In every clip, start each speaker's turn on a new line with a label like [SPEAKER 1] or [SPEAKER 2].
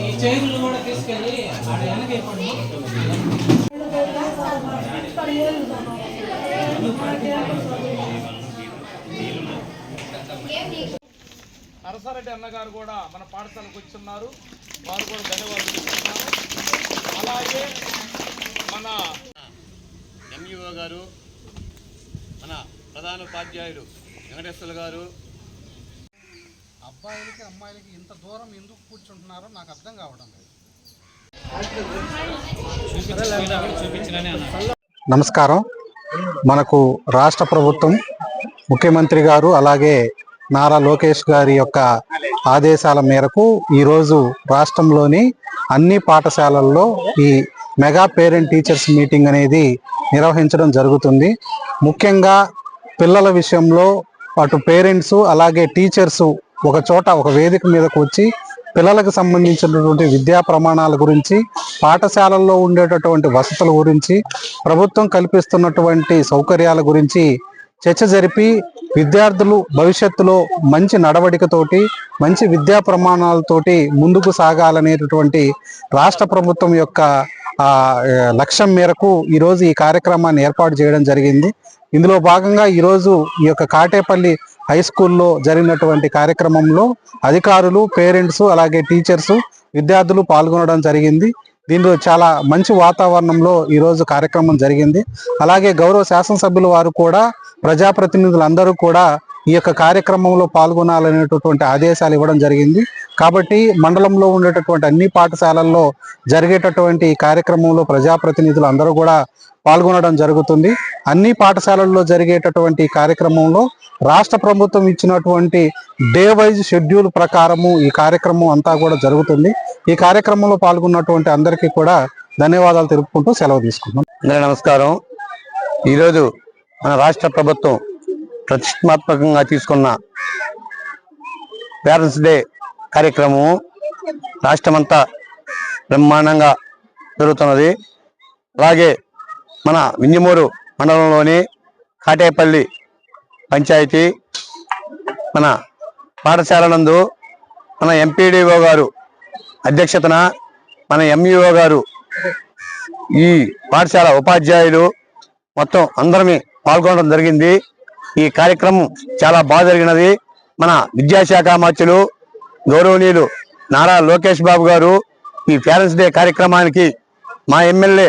[SPEAKER 1] ఈ చైర్లు కూడా తీసుకెళ్ళి ఆడ వెనక
[SPEAKER 2] నరసారెడ్డి అన్నగారు కూడా మన పాఠశాలకు వచ్చిన్నారు. వారు కూడా ధన్యవాదాలు అలాగే మన
[SPEAKER 3] ఎంఈఓ గారు మన ప్రధాన ఉపాధ్యాయుడు వెంకటేశ్వర గారు
[SPEAKER 4] అబ్బాయిలకి అమ్మాయిలకి ఇంత దూరం ఎందుకు కూర్చుంటున్నారో నాకు అర్థం కావడం లేదు. నమస్కారం. మనకు రాష్ట్ర ప్రభుత్వం ముఖ్యమంత్రి గారు అలాగే నారా లోకేష్ గారి యొక్క ఆదేశాల మేరకు ఈరోజు రాష్ట్రంలోని అన్ని పాఠశాలల్లో ఈ మెగా పేరెంట్ టీచర్స్ మీటింగ్ అనేది నిర్వహించడం జరుగుతుంది. ముఖ్యంగా పిల్లల విషయంలో అటు పేరెంట్స్ అలాగే టీచర్స్ ఒక చోట ఒక వేదిక మీదకు వచ్చి పిల్లలకు సంబంధించినటువంటి విద్యా ప్రమాణాల గురించి పాఠశాలల్లో ఉండేటటువంటి వసతుల గురించి ప్రభుత్వం కల్పిస్తున్నటువంటి సౌకర్యాల గురించి చర్చ జరిపి విద్యార్థులు భవిష్యత్తులో మంచి నడవడికతోటి మంచి విద్యా ప్రమాణాలతోటి ముందుకు సాగాలనేటటువంటి రాష్ట్ర ప్రభుత్వం యొక్క లక్ష్యం మేరకు ఈరోజు ఈ కార్యక్రమాన్ని ఏర్పాటు చేయడం జరిగింది. ఇందులో భాగంగా ఈరోజు ఈ యొక్క కాటేపల్లి హై స్కూల్లో జరిగినటువంటి కార్యక్రమంలో అధికారులు పేరెంట్స్ అలాగే టీచర్స్ విద్యార్థులు పాల్గొనడం జరిగింది. దీనిలో చాలా మంచి వాతావరణంలో ఈరోజు కార్యక్రమం జరిగింది. అలాగే గౌరవ శాసనసభ్యుల వారు కూడా ప్రజాప్రతినిధులందరూ కూడా ఈ యొక్క కార్యక్రమంలో పాల్గొనాలనేటటువంటి ఆదేశాలు ఇవ్వడం జరిగింది. కాబట్టి మండలంలో ఉండేటటువంటి అన్ని పాఠశాలల్లో జరిగేటటువంటి ఈ కార్యక్రమంలో ప్రజాప్రతినిధులు అందరూ కూడా పాల్గొనడం జరుగుతుంది. అన్ని పాఠశాలల్లో జరిగేటటువంటి కార్యక్రమంలో రాష్ట్ర ప్రభుత్వం ఇచ్చినటువంటి డే వైజ్ షెడ్యూల్ ప్రకారము ఈ కార్యక్రమం అంతా కూడా జరుగుతుంది. ఈ కార్యక్రమంలో పాల్గొన్నటువంటి అందరికీ కూడా ధన్యవాదాలు తెలుపుకుంటూ సెలవు తీసుకుంటున్నాం.
[SPEAKER 3] అందరికీ నమస్కారం. ఈరోజు మన రాష్ట్ర ప్రభుత్వం ప్రతిష్టాత్మకంగా తీసుకున్న పేరెంట్స్ డే కార్యక్రమం రాష్ట్రమంతా బ్రహ్మాండంగా జరుగుతున్నది. అలాగే మన వింజమూరు మండలంలోని కాటేపల్లి పంచాయతీ మన పాఠశాల నందు మన ఎంపీడీఓ గారు అధ్యక్షతన మన ఎంఈఓ గారు ఈ పాఠశాల ఉపాధ్యాయులు మొత్తం అందరమే పాల్గొనడం జరిగింది. ఈ కార్యక్రమం చాలా బాగా జరిగినది. మన విద్యాశాఖ మార్చులు గౌరవనీయులు నారా లోకేష్ బాబు గారు ఈ పేరెంట్స్ డే కార్యక్రమానికి మా ఎమ్మెల్యే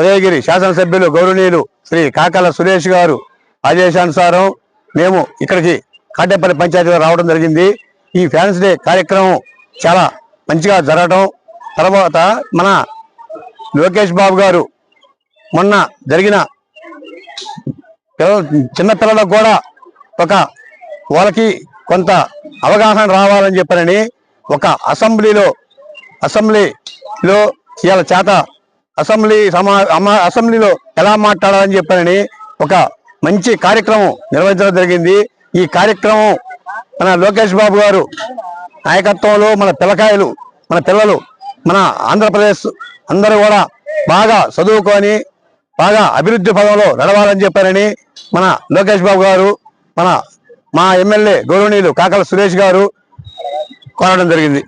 [SPEAKER 3] ఉదయగిరి శాసనసభ్యులు గౌరవనీయులు శ్రీ కాకల సురేష్ గారు ఆదేశానుసారం మేము ఇక్కడికి కాటేపల్లి పంచాయతీలో రావడం జరిగింది. ఈ పేరెంట్స్ డే కార్యక్రమం చాలా మంచిగా జరగడం తర్వాత మన లోకేష్ బాబు గారు మొన్న జరిగిన చిన్నపిల్లలకు కూడా ఒక వాళ్ళకి కొంత అవగాహన రావాలని చెప్పారని ఒక అసెంబ్లీలో అసెంబ్లీలో ఇవాళ చేత అసెంబ్లీ సమా అమ- అసెంబ్లీలో ఎలా మాట్లాడాలని చెప్పారని ఒక మంచి కార్యక్రమం నిర్వహించడం జరిగింది. ఈ కార్యక్రమం మన లోకేష్ బాబు గారు నాయకత్వంలో మన పిల్లకాయలు మన పిల్లలు మన ఆంధ్రప్రదేశ్ అందరూ కూడా బాగా చదువుకొని బాగా అభివృద్ధి పదంలో నడవాలని చెప్పారని మన లోకేష్ బాబు గారు మన మా ఎమ్మెల్యే గౌరవనీయులు కాకల సురేష్ గారు కోరడం జరిగింది.